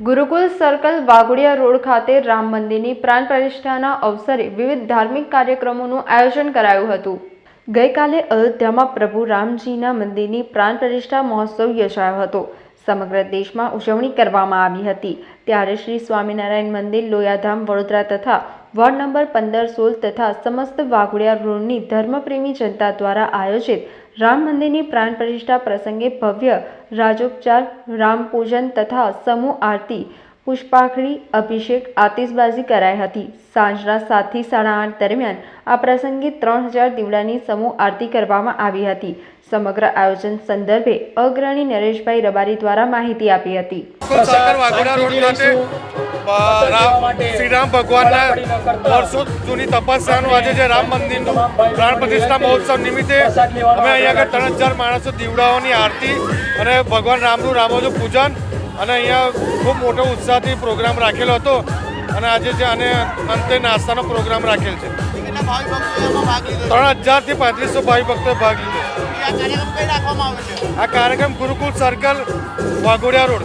Gurukul circle Waghodia road ખાતે રામ મંદિરની પ્રાણ પ્રતિષ્ઠાના અવસરે વિવિધ ધાર્મિક કાર્યક્રમોનું આયોજન કરાયું હતું. ગઈકાલે અયોધ્યામાં પ્રભુ રામજીના મંદિરની પ્રાણ પ્રતિષ્ઠા મહોત્સવ યોજાયો હતો. સમગ્ર દેશમાં ઉજવણી કરવામાં આવી હતી. ત્યારે શ્રી સ્વામિનારાયણ મંદિર, લોયાધામ, વડોદરા તથા વોર્ડ નંબર પંદર સોળ તથા સમસ્ત વાઘોડિયા રોડની ધર્મપ્રેમી જનતા દ્વારા આયોજિત રામ મંદિરની પ્રાણ પ્રતિષ્ઠા પ્રસંગે ભવ્ય રાજોપચાર, રામ પૂજન તથા સમૂહ આરતી પુષ્પાખડી અભિષેક, આતિશબાજી કરાઈ હતી. સાંજના સાતથી સાડા આઠ દરમિયાન આ પ્રસંગે ત્રણ હજાર દીવડાની સમૂહ આરતી કરવામાં આવી હતી. સમગ્ર આયોજન સંદર્ભે અગ્રણી નરેશભાઈ રબારી દ્વારા માહિતી આપી હતી. ખાતે અ, રામ- શ્રીરામ ભગવાનના વર્ષો જૂની તપસ્યાનું આજે જે રામ મંદિરનું પ્રાણ પ્રતિષ્ઠા મહોત્સવ નિમિત્તે અમે અહીંયા આગળ ત્રણ હજાર માણસો દીવડાઓની આરતી અને ભગવાન રામનું રામોનું પૂજન અને અહીંયા ખૂબ મોટો ઉત્સાહથી પ્રોગ્રામ રાખેલો હતો અને આજે જે અને અંતે નાસ્તાનો પ્રોગ્રામ રાખેલ છે? ત્રણ હજારથી પાંત્રીસો ભાઈ ભક્તોએ ભાગ લીધો. આ કાર્યક્રમ કઈ રાખવામાં આવ્યો છે? આ કાર્યક્રમ ગુરુકુલ સર્કલ વાઘોડિયા રોડ.